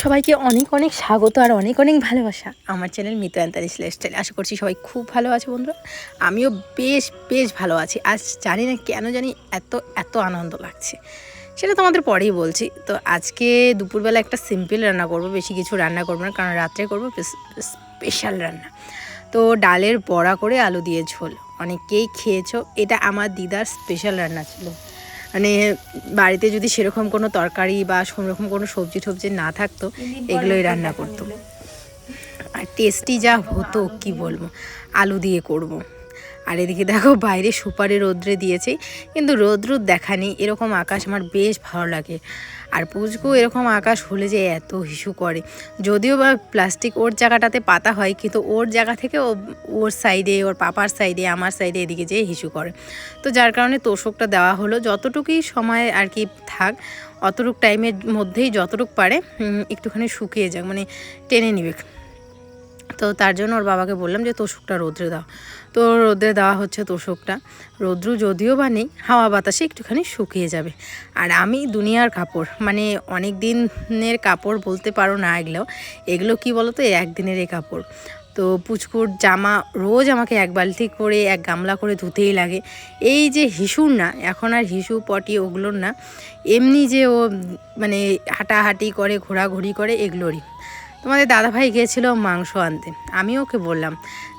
সবাইকে অনেক অনেক স্বাগত আর অনেক অনেক ভালোবাসা আমার চ্যানেল মিতু অ্যান্তারিস লাইফস্টাইল আশা করছি সবাই খুব ভালো আছে বন্ধুরা। আমিও বেশ বেশ ভালো আছি। আজ জানি না কেন জানি এত এত আনন্দ লাগছে। সেটা তোমাদের পরেই বলছি। তো আজকে দুপুরবেলা একটা সিম্পল রান্না করব, বেশি কিছু রান্না করব না, কারণ রাত্রে করব স্পেশাল রান্না। তো ডালের বড়া করে আলু দিয়ে ঝোল। অনেকেই খেয়েছো, এটা আমার দিদার স্পেশাল রান্না ছিল। মানে বাড়িতে যদি সেরকম কোনো তরকারি বা সেরকম কোনো সবজি টবজি না থাকতো এগুলোই রান্না করতো। আর টেস্টি যা হতো কি বলব? আলু দিয়ে করব। আর এদিকে দেখো, বাইরে সুপারে রোদ্রে দিয়েছে, কিন্তু রোদ্র দেখা নেই। এরকম আকাশ আমার বেশ ভালো লাগে। আর পুচকু এরকম আকাশ হলে যে এত হিসু করে। যদিও বা প্লাস্টিক ওর জায়গাটাতে পাতা হয়, কিন্তু ওর জায়গা থেকে ও, ওর সাইডে, ওর পাপার সাইডে, আমার সাইডে এদিকে যেয়ে হিসু করে। তো যার কারণে তোষকটা দেওয়া হলো। যতটুকুই সময় আর কি থাক, অতটুক টাইমের মধ্যেই যতটুক পারে একটুখানি শুকিয়ে যাক মানে টেনে নিবে। তো তার জন্য ওর বাবাকে বললাম যে, তোষকটা রোদ্রে দাও। তো রোদ্রে দেওয়া হচ্ছে তোষকটা। রৌদ্র যদিও বা নেই, হাওয়া বাতাসে একটুখানি শুকিয়ে যাবে। আর আমি দুনিয়ার কাপড় মানে অনেক দিনের কাপড় বলতে পারো না এগুলো এগুলো কি বলো তো একদিনের এই কাপড়। তো পুচকুর জামা রোজ আমাকে এক বালতি করে, এক গামলা করে ধুতেই লাগে। এই যে হিসুর না, এখন আর হিসু পটি ওগুলোর না, এমনি যে ও মানে হাঁটাহাঁটি করে, ঘোরাঘুরি করে, এগুলোরই। তোমাদের দাদাভাই গিয়েছিল মাংস আনতে, আমি ওকে বললাম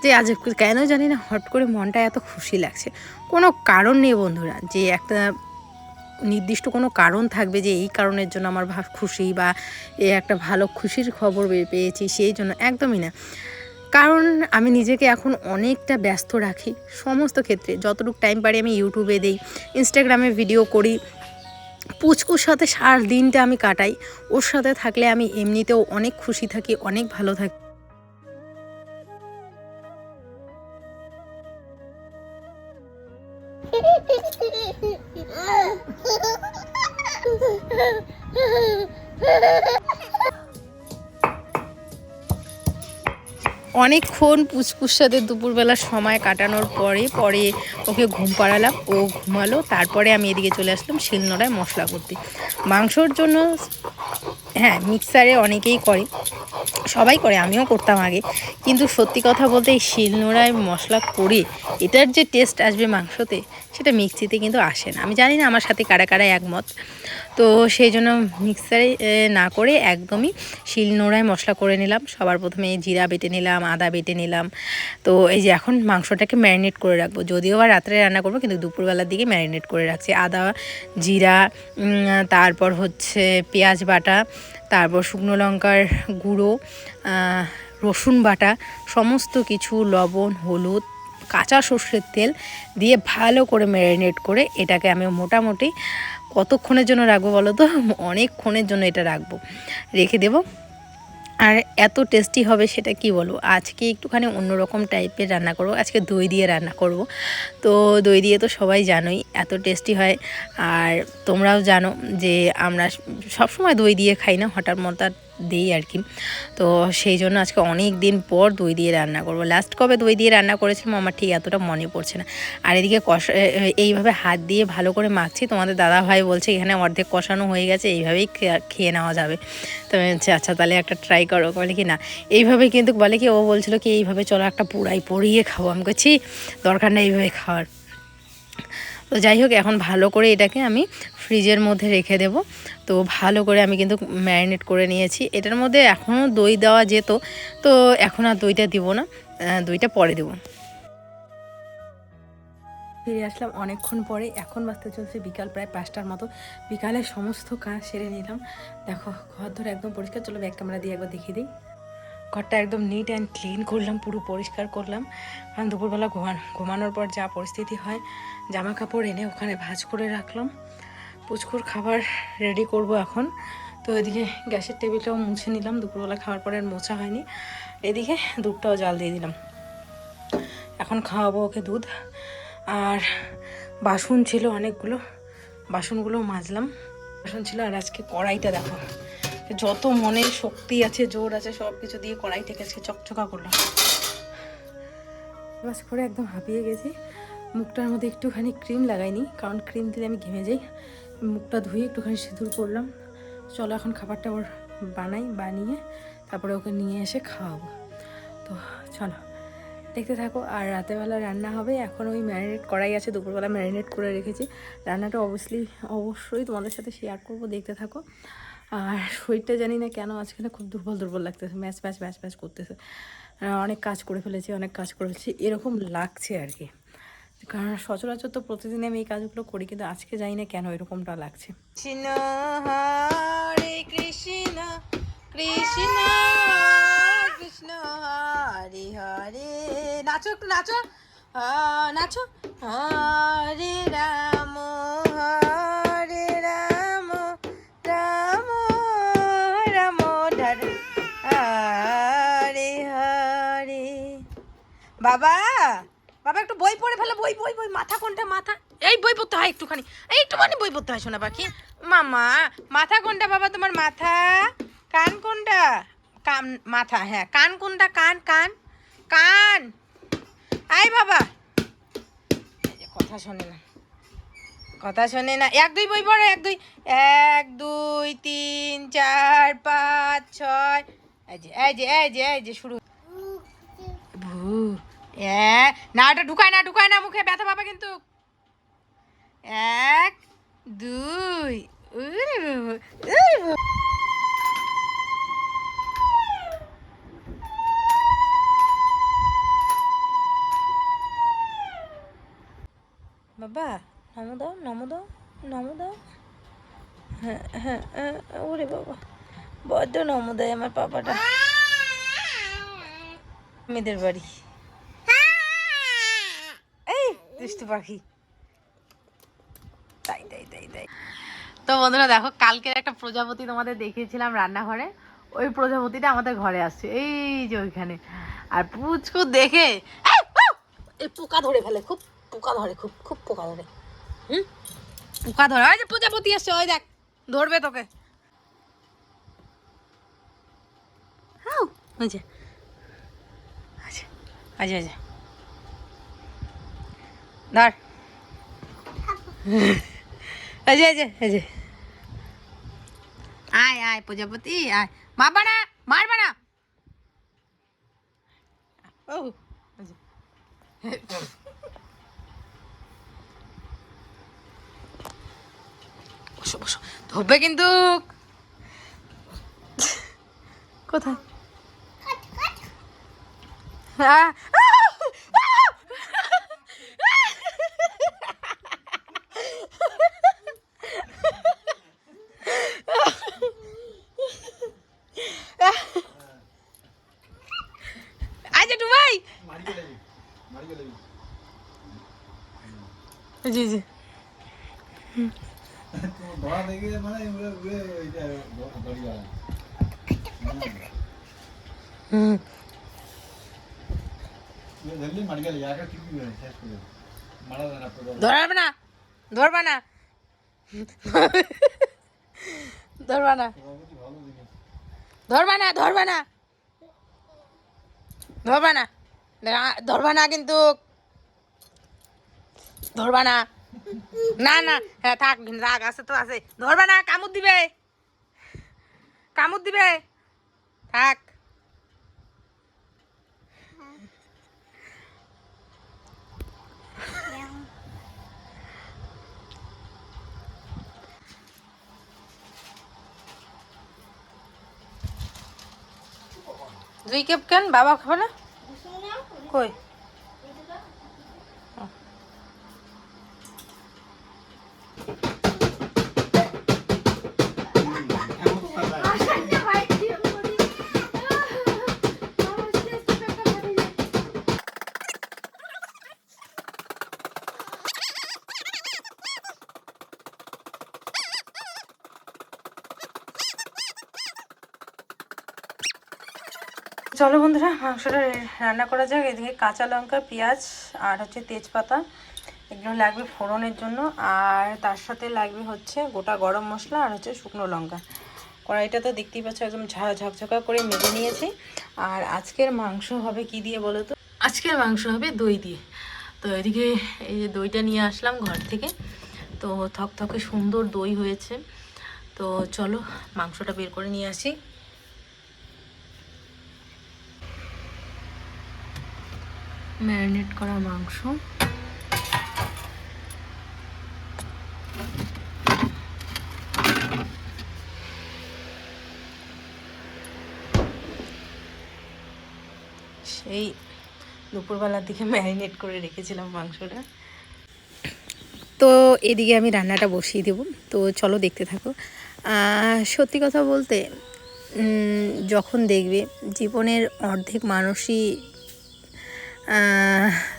যে আজ কেন জানি না হট করে মনটা এত খুশি লাগছে। কোনো কারণ নেই বন্ধুরা, যে একটা নির্দিষ্ট কোনো কারণ থাকবে যে এই কারণের জন্য আমার খুশি বা এ একটা ভালো খুশির খবর পেয়েছি সেই জন্য একদমই না। কারণ আমি নিজেকে এখন অনেকটা ব্যস্ত রাখি সমস্ত ক্ষেত্রে। যতটুকু টাইম পারি আমি ইউটিউবে দিই ইনস্টাগ্রামে ভিডিও করি। পুচকুর সাথে সার দিনটা আমি কাটাই, ওর সাথে থাকলে আমি এমনিতেও অনেক খুশি থাকি, অনেক ভালো থাকি। অনেকক্ষণ পুচকুর সাথে দুপুরবেলা সময় কাটানোর পরে পরে ওকে ঘুম পাড়ালাম, ও ঘুমালো, তারপরে আমি এদিকে চলে আসলাম শিলনোড়ায় মশলা করতে। মাংসর জন্য হ্যাঁ মিক্সারে অনেকেই করে, সবাই করে, আমিও করতাম আগে। কিন্তু সত্যি কথা বলতে এই শিলনোড়ায় মশলা করে, এটার যে টেস্ট আসবে মাংসতে সেটা মিক্সিতে কিন্তু আসে না। আমি জানি না আমার সাথে কারা কারা একমত। তো সেই জন্য মিক্সারে না করে একদমই শিল নোড়ায় মশলা করে নিলাম। সবার প্রথমে জিরা বেটে নিলাম, আদা বেটে নিলাম। তো এই যে এখন মাংসটাকে ম্যারিনেট করে রাখব। যদিও বা রাত্রে রান্না করব, কিন্তু দুপুরবেলার দিকে ম্যারিনেট করে রাখছি। আদা, জিরা তারপর হচ্ছে পেঁয়াজ বাটা, তারপর শুকনো লঙ্কার গুঁড়ো রসুন বাটা, সমস্ত কিছু, লবণ, হলুদ কাঁচা সর্ষের তেল দিয়ে ভালো করে ম্যারিনেট করে এটাকে আমি মোটামুটি কতক্ষণের জন্য রাখব বলো তো? অনেকক্ষণের জন্য এটা রাখব। রেখে দেবো। আর এত টেস্টি হবে সেটা কি বলব? আজকে একটুখানি অন্যরকম টাইপের রান্না করব। আজকে দই দিয়ে রান্না করব। তো দই দিয়ে তো সবাই জানোই এত টেস্টি হয়। আর তোমরাও জানো যে আমরা সবসময় দই দিয়ে খাই না। হঠাৎ মতার দিই আর কি। তো সেই জন্য আজকে অনেক দিন পর দই দিয়ে রান্না করব। লাস্ট কবে দই দিয়ে রান্না করেছিলাম আমার ঠিক এতটা মনে পড়ছে না। আর এদিকে কষা এইভাবে হাত দিয়ে ভালো করে মাখছি। তোমাদের দাদা ভাই বলছে, এখানে অর্ধেক কষানো হয়ে গেছে, এইভাবেই খেয়ে নেওয়া যাবে। তো আচ্ছা তাহলে একটা ট্রাই করো। বলে কি, না। এইভাবে কিন্তু বলে কি, ও বলছিল কি, এইভাবে চলো একটা পুরাই পরিয়ে খাব। আমি করছি দরকার নেই এইভাবে খাওয়ার। তো যাই হোক, এখন ভালো করে এটাকে আমি ফ্রিজের মধ্যে রেখে দেব। তো ভালো করে আমি কিন্তু ম্যারিনেট করে নিয়েছি। এটার মধ্যে এখনও দই দেওয়া যেত, তো এখন আর দইটা দিব না দইটা পরে দেবো। ফিরে আসলাম অনেকক্ষণ পরে। এখন বাঁচতে চলছে বিকাল, প্রায় পাঁচটার মতো। বিকালে সমস্ত কাজ সেরে নিলাম। দেখো ঘর ধরে একদম পরিষ্কার। চলো ব্যাগ ক্যামেরা দিয়ে একবার দেখিয়ে দিই। ঘরটা একদম নিট অ্যান্ড ক্লিন করলাম, পুরো পরিষ্কার করলাম। কারণ দুপুরবেলা ঘুমান ঘুমানোর পর যা পরিস্থিতি হয় জামা কাপড় এনে ওখানে ভাজ করে রাখলাম। পুচকুর খাবার রেডি করব এখন। তো এদিকে গ্যাসের টেবিলটাও মুছে নিলাম, দুপুরবেলা খাওয়ার পরে আর মোছা হয়নি। এদিকে দুধটাও জাল দিয়ে দিলাম। এখন খাওয়াবো ওকে দুধ। আর বাসন ছিল অনেকগুলো, বাসনগুলো মাজলাম। বাসন ছিল আর আজকে কড়াইটা দেখো। যত মনে শক্তি আছে, জোর আছে সব কিছু দিয়ে কড়াইটাকে আজকে চকচকা করলাম। বাস করে একদম হাঁপিয়ে গেছি। মুখটার মধ্যে একটুখানি ক্রিম লাগাইনি, কারণ ক্রিম দিলে আমি ঘেমে যাই। মুখটা ধুয়ে একটুখানি সিঁদুর করলাম চলো এখন খাবারটা ওর বানাই, বানিয়ে তারপরে ওকে নিয়ে এসে খাওয়াবো। তো চলো, দেখতে থাকো। আর রাতেরবেলা রান্না হবে। এখন ওই ম্যারিনেট করাই আছে, দুপুরবেলা ম্যারিনেট করে রেখেছি। রান্নাটা অবভিয়াসলি অবশ্যই তোমাদের সাথে শেয়ার করব। দেখতে থাকো। আর শরীরটা জানি না কেন আজকে খুব দুর্বল দুর্বল লাগতেছে, ম্যাচ ম্যাচ ম্যাচ ম্যাচ করতেছে। অনেক কাজ করে ফেলেছি, অনেক কাজ করে ফেলেছি, এরকম লাগছে আর কি। কারণ সচরাচর তো প্রতিদিন আমি এই কাজগুলো করি, কিন্তু আজকে জানি না কেন এরকমটা লাগছে। কৃষ্ণ কৃষ্ণ কৃষ্ণ কৃষ্ণ হরে হরে। নাচো নাচো নাচো। হরে রাম বাবা বাবা একটু বই পড়ে ফেলে বই বই বই মাথা কোনটা মাথা? এই বই পড়তে হয় একটুখানি এই একটুখানি বই পড়তে হয় শোনা পাখি। মামা মাথা কোনটা বাবা তোমার মাথা? কান কোনটা? কান মাথা হ্যাঁ কান কোনটা? কান কান কান। আয় বাবা। এই যে কথা শোনে না কথা শোনে না। এক দুই বই পড়ো এক দুই এক দুই তিন চার পাঁচ ছয়। এই যে এই যে এই যে এই যে শুরু। ভু এ না ওটা ঢুকায় না ঢুকায় না মুখে ব্যথা পাবে কিন্তু। এক দুই। বাবা নমো দাও নমো দাও নমো দাও। হ্যাঁ হ্যাঁ হ্যাঁ, ওরে বাবা বড্ড নমো দেয় আমার পাপাটা। মেয়েদের বাড়ি এই দুষ্টু পাখি। তাই তাই তাই তাই। তো বন্ধুরা দেখো কালকের একটা প্রজাপতি তোমাদের দেখিয়েছিলাম রান্নাঘরে। ওই প্রজাপতিটা আমাদের ঘরে আসছে এই যে ওইখানে। আর পুচকু দেখে এই, পোকা ধরে ফেলে খুব পোকা ধরে খুব খুব পোকা ধরে। হুম? পোকা ধরে ওই যে প্রজাপতি আসছে ওই দেখ ধরবে তোকে। আচ্ছা আচ্ছা আচ্ছা। আয় আয় প্রজাপতি আয়। মারবা না মারবা না। ধরবে কিন্তু। কোথায় হ্যাঁ আচ্ছা টু ভাই জি জি। হুম ধরবে না। ধরবা না- ধরবা না কিন্তু ধরবা না। না না হ্যাঁ থাক, রাগ আছে তো, আছে। ধরবা না কামড় দিবে। কামড় দিবে। থাক। দুই কাপ কেন? বাবা খাবে না? কই? চলো বন্ধুরা, মাংসটা রান্না করা যাক। এদিকে কাঁচা লঙ্কা, পেঁয়াজ আর হচ্ছে তেজপাতা। এগুলো লাগবে ফোড়নের জন্য। আর তার সাথে লাগবে হচ্ছে গোটা গরম মশলা আর হচ্ছে শুকনো লঙ্কা। কড়াইটা তো দেখতেই পাচ্ছ, একদম ঝকঝকা করে মেজে নিয়েছি। আর আজকের মাংস হবে কি দিয়ে বলো তো? আজকের মাংস হবে দই দিয়ে। তো এদিকে এই যে দইটা নিয়ে আসলাম ঘর থেকে। তো থকথকে সুন্দর দই হয়েছে। তো চলো মাংসটা বের করে নিয়ে আসি। ম্যারিনেট করা মাংস। সেই দুপুরবেলার দিকে ম্যারিনেট করে রেখেছিলাম মাংসটা। তো এদিকে আমি রান্নাটা বসিয়ে দেবো। তো চলো দেখতে থাকো। সত্যি কথা বলতে যখন দেখবে জীবনের অর্ধেক মানুষই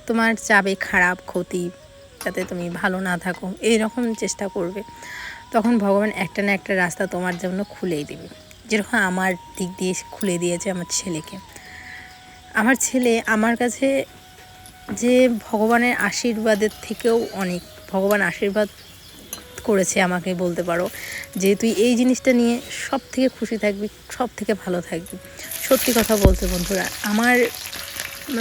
তোমার চাবে খারাপ ক্ষতি, যাতে তুমি ভালো না থাকো, এইরকম চেষ্টা করবে। তখন ভগবান একটা না একটা রাস্তা তোমার জন্য খুলেই দেবে। যেরকম আমার দিক দিয়ে খুলে দিয়েছে আমার ছেলেকে। আমার ছেলে আমার কাছে যে ভগবানের আশীর্বাদের থেকেও অনেক। ভগবান আশীর্বাদ করেছে আমাকে বলতে পারো যে, তুই এই জিনিসটা নিয়ে সব থেকে খুশি থাকবি সব থেকে ভালো থাকবি। সত্যি কথা বলতে বন্ধুরা, আমার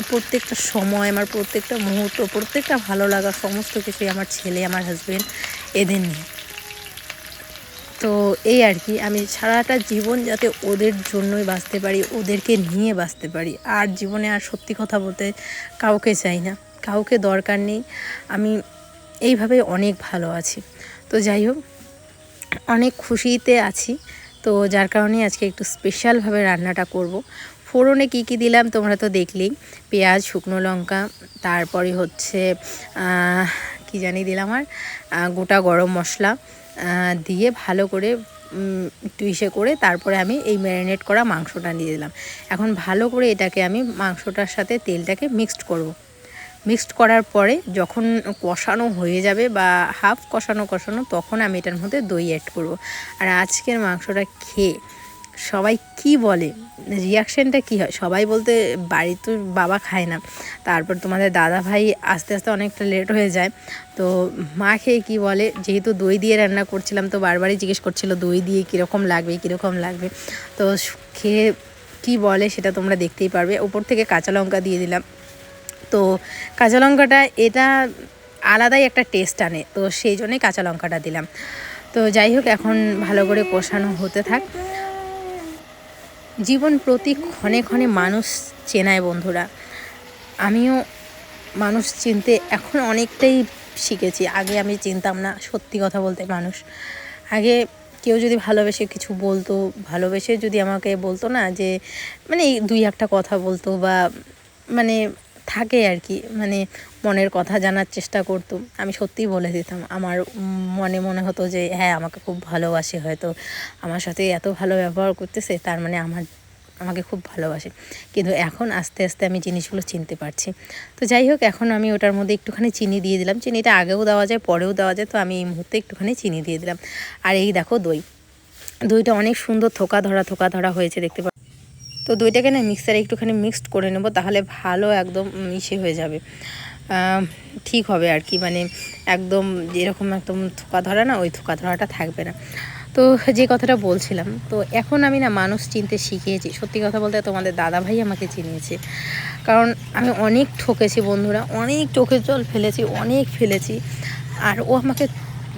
প্রত্যেকটা সময়, আমার প্রত্যেকটা মুহূর্ত, প্রত্যেকটা ভালো লাগা সমস্ত কিছুই আমার ছেলে, আমার হাজব্যান্ড এদের নিয়ে। তো এই আর কি, আমি সারাটা জীবন যাতে ওদের জন্যই বাঁচতে পারি, ওদেরকে নিয়ে বাঁচতে পারি, আর জীবনে আর সত্যি কথা বলতে কাউকে চাই না, কাউকে দরকার নেই, আমি এইভাবে অনেক ভালো আছি। তো যাই হোক, অনেক খুশিতে আছি, তো যার কারণে আজকে একটু স্পেশালভাবে রান্নাটা করব। ফোড়নে কি কি দিলাম তোমরা তো দেখলেই পেঁয়াজ, শুকনো লঙ্কা, তারপরে হচ্ছে কি জানি দিলাম আর গোটা গরম মশলা দিয়ে ভালো করে একটু ইসে করে তারপরে আমি এই ম্যারিনেট করা মাংসটা নিয়ে দিলাম এখন ভালো করে এটাকে আমি মাংসটার সাথে তেলটাকে মিক্সড করব। মিক্সড করার পরে যখন কষানো হয়ে যাবে বা হাফ কষানো কষানো, তখন আমি এটার মধ্যে দই অ্যাড করব। আর আজকের মাংসটা খেয়ে সবাই কি বলে? রিয়াকশানটা কী হয়? সবাই বলতে বাড়ি তো বাবা খায় না। তারপর তোমাদের দাদা ভাই আস্তে আস্তে অনেকটা লেট হয়ে যায়। তো মা খেয়ে কী বলে? যেহেতু দই দিয়ে রান্না করছিলাম, তো বারবারই জিজ্ঞেস করছিল, দই দিয়ে কীরকম লাগবে? কীরকম লাগবে? তো খেয়ে কী বলে সেটা তোমরা দেখতেই পারবে। ওপর থেকে কাঁচা লঙ্কা দিয়ে দিলাম। তো কাঁচা লঙ্কাটা, এটা আলাদাই একটা টেস্ট আনে। তো সেই জন্যই কাঁচা লঙ্কাটা দিলাম। তো যাই হোক, এখন ভালো করে কষানো হতে থাক। জীবন প্রতি ক্ষণে ক্ষণে মানুষ চেনায় বন্ধুরা। আমিও মানুষ চিনতে এখন অনেকটাই শিখেছি। আগে আমি চিনতাম না, সত্যি কথা বলতে মানুষ। আগে কেউ যদি ভালোবেসে কিছু বলতো, ভালোবেসে যদি আমাকে বলতো না যে মানে দুই একটা কথা বলতো বা মানে থাকে আর কি মানে মনের কথা জানার চেষ্টা করতো আমি সত্যিই বলে দিতাম, আমার মনে মনে হতো যে হ্যাঁ আমাকে খুব ভালোবাসে হয়তো, আমার সাথে এত ভালো ব্যবহার করতেছে, তার মানে আমার, আমাকে খুব ভালোবাসে। কিন্তু এখন আস্তে আস্তে আমি জিনিসগুলো চিনতে পারছি। তো যাই হোক, এখন আমি ওটার মধ্যে একটুখানি চিনি দিয়ে দিলাম। চিনিটা আগেও দেওয়া যায়, পরেও দেওয়া যায়, তো আমি এই মুহূর্তে একটুখানি চিনি দিয়ে দিলাম। আর এই দেখো দই। দইটা অনেক সুন্দর থোকা ধরা থোকা ধরা হয়েছে, দেখতে তো দইটাকে না মিক্সারে একটুখানি মিক্সড করে নেব, তাহলে ভালো একদম মিশে হয়ে যাবে। ঠিক হবে আর কি মানে একদম যেরকম একদম থোকা ধরা না, ওই থোকা ধরাটা থাকবে না। তো যে কথাটা বলছিলাম, তো এখন আমি না মানুষ চিনতে শিখিয়েছি সত্যি কথা বলতে তোমাদের দাদা ভাই আমাকে চিনিয়েছে। কারণ আমি অনেক ঠকেছি বন্ধুরা, অনেক চোখের জল ফেলেছি, অনেক ফেলেছি। আর ও আমাকে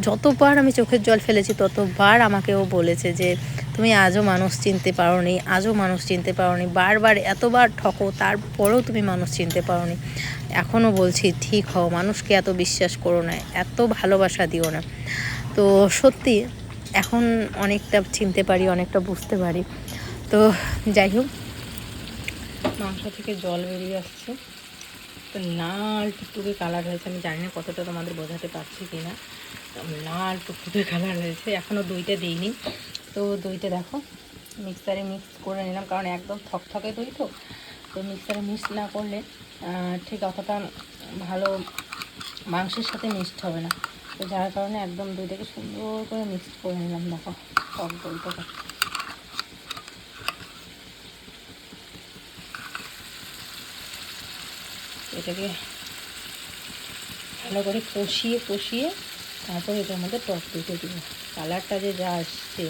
যতবার আমি চোখের জল ফেলেছি, ততবার আমাকে ও বলেছে যে তুমি আজও মানুষ চিনতে পারোনি, আজও মানুষ চিনতে পারোনি, বারবার এতবার ঠকো, তারপরেও তুমি মানুষ চিনতে পারোনি। এখনও বলছি, ঠিক হও, মানুষকে এত বিশ্বাস করো না, এত ভালোবাসা দিও না। তো সত্যি, এখন অনেকটা চিনতে পারি, অনেকটা বুঝতে পারি। তো যাই হোক, মাংস থেকে জল বেরিয়ে আসছে। তো লাল টুকটুকে কালার হয়েছে, আমি জানি না কতটা তোমাদের বোঝাতে পারছি কি না লাল টুকটুকে কালার হয়েছে, এখনও দইটা দিইনি। তো দইটা দেখো মিক্সারে মিক্স করে নিলাম, কারণ একদম থকথকে দই তো তো মিক্সারে মিক্স না করলে ঠিক অতটা ভালো মাংসের সাথে মিক্সড হবে না। তো যার কারণে একদম দইটাকে সুন্দর করে মিক্স করে নিলাম, দেখো টক দইটাকে। এটাকে ভালো করে কষিয়ে কষিয়ে তারপর এটার মধ্যে টক দইটা দিব। কালারটা যে যা আসছে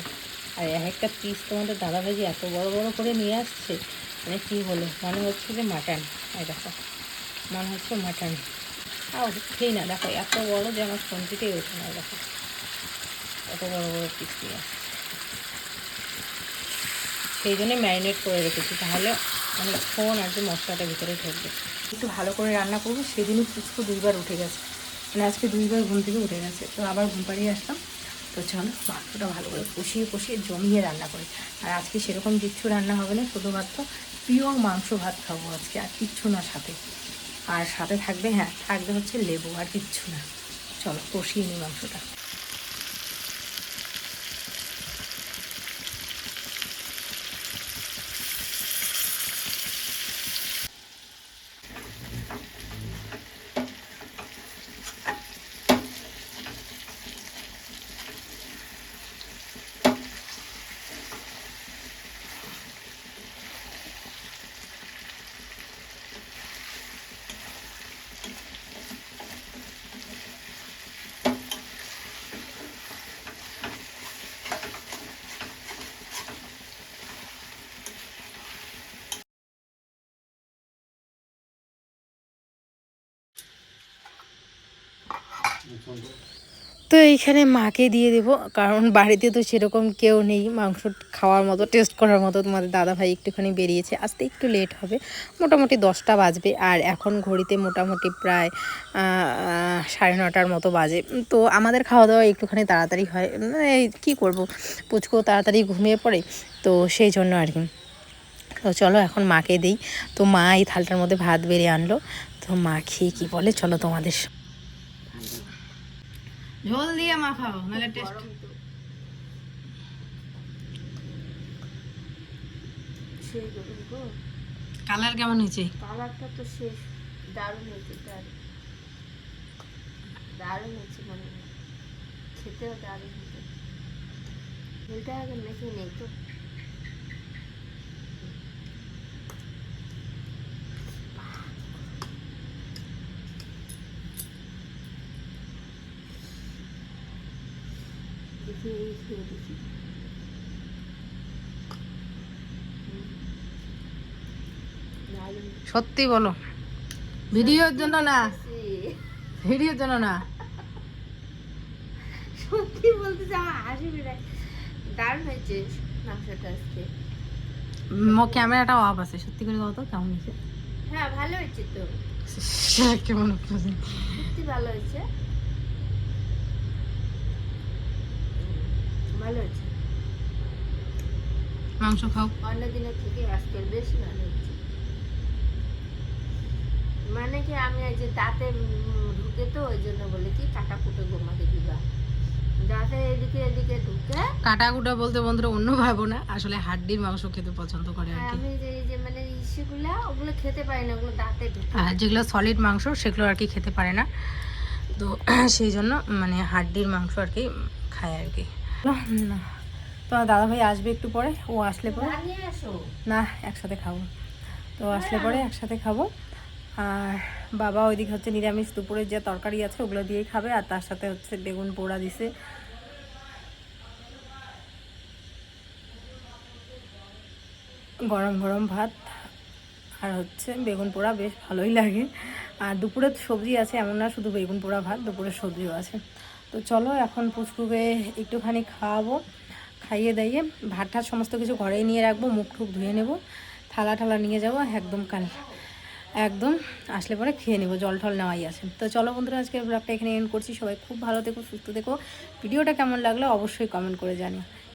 আর এক একটা পিস তোমাদের দাদা ভাজি এত বড় বড় করে নিয়ে আসছে মানে কী হলো মনে হচ্ছে যে মাটন এই দেখো। মনে হচ্ছে মাটন আর উঠেই না দেখো, এত বড় যে আমার ফোনটিতেই ওঠে না দেখো। এত বড় বড় পিস নিয়ে সেই জন্য ম্যারিনেট করে রেখেছি, তাহলে অনেকক্ষণ আর কি মশলাটা ভিতরে ঢুকবে। একটু ভালো করে রান্না করব, সেদিনই পুচকু দুইবার উঠে গেছে। মানে আজকে দুইবার ঘুম থেকে উঠে গেছে। তো আবার ঘুম পাড়িয়ে আসলাম। তো চলো মাংসটা ভালো করে কষিয়ে কষিয়ে জমিয়ে রান্না করি। আর আজকে সেরকম কিচ্ছু রান্না হবে না, শুধুমাত্র পিওর মাংস ভাত খাব আজকে, আর কিচ্ছু না সাথে। আর সাথে থাকবে হ্যাঁ থাকবে হচ্ছে লেবু, আর কিচ্ছু না। চলো কষিয়ে নিই মাংসটা। তো এইখানে মাকে দিয়ে দেবো, কারণ বাড়িতে তো সেরকম কেউ নেই, মাংস খাওয়ার মতো টেস্ট করার মতো তোমাদের দাদা ভাই একটুখানি বেরিয়েছে, আসতে একটু লেট হবে, মোটামুটি দশটা বাজবে, আর এখন ঘড়িতে মোটামুটি প্রায় সাড়ে নটার মতো বাজে, তো আমাদের খাওয়া দাওয়া একটুখানি তাড়াতাড়ি হয় মানে কী করব পুচকো তাড়াতাড়ি ঘুমিয়ে পড়ে, তো সেই জন্য আর কি, তো চলো এখন মাকে দিই, তো মা এই থালটার মধ্যে ভাত বেরিয়ে আনলো, তো মা খেয়ে কী বলে, চলো তোমাদের ঝোল দিয়ে মাখাও নাহলে টেস্ট কালার কেমন হয়েছে? কালারটা তো শেষ। দারুণ হয়েছে দারুণ। দারুণ হয়েছে মনে হয়। খেতেও দারুণ হয়েছে। ঝোলটা আগে মেখে নেই তো। দেখি এই খেয়ে দেখি সত্যি বলো। ভিডিওর জন্য না। ভিডিওর জন্য না। সত্যি বলতে আমার হাসি বেড়ায় দারুণ হয়েছে আজকে। ম- অফ আছে। সত্যি করে কত কেমন হয়েছে? হ্যাঁ ভালো হয়েছে তো। কেমন হচ্ছে? সত্যি ভালো হয়েছে। ভালো হয়েছে মাংস খাও। অন্য দিনের থেকে আজকের বেশি ভালো হচ্ছে। মানে কি আমি এই যে দাঁতে ঢুকে তো ওই জন্য বলে কি কাটা কুটো গোমাকে দিবা। দাঁতে এদিকে এদিকে ঢুকে কাটাকুটা বলতে বন্ধুরা অন্য ভাবো না আসলে হাড্ডির মাংস খেতে পছন্দ করে আর আর কি। আমি যে এই যে মানে ইসেগুলা ওগুলো খেতে পারি না ওগুলো দাঁতে ঢুকে আর যেগুলো সলিড মাংস সেগুলো আর কি খেতে পারে না। তো সেই জন্য মানে হাড্ডির মাংস আর কি খায় আর কি। না তোমার দাদা ভাই আসবে একটু পরে ও আসলে পরে। না একসাথে খাব। তো আসলে পরে একসাথে খাব। আর বাবা ওইদিকে হচ্ছে নিরামিষ দুপুরের যে তরকারি আছে ওগুলো দিয়েই খাবে আর তার সাথে হচ্ছে বেগুন পোড়া দিছে। গরম গরম ভাত আর হচ্ছে বেগুন পোড়া বেশ ভালোই লাগে। আর দুপুরে তো সবজি আছে এমন না শুধু বেগুন পোড়া ভাত দুপুরের সবজিও আছে। তো চলো এখন পুষ্পুকে একটুখানি খাওয়াবো, খাইয়ে দাইয়ে ভাত ঠাত সমস্ত কিছু ঘরেই নিয়ে রাখব, মুখ টুক ধুয়ে নেব, থালা ঠালা নিয়ে যাব, একদম কাল, একদম আসলে পরে খেয়ে নেব, জল ঠল নেওয়াই আছে। তো চলো বন্ধুরা আজকে ব্লগটা এখানে এন্ড করছি, সবাই খুব ভালো দেখো সুস্থ দেখো ভিডিওটা কেমন লাগল অবশ্যই কমেন্ট করে জানিও।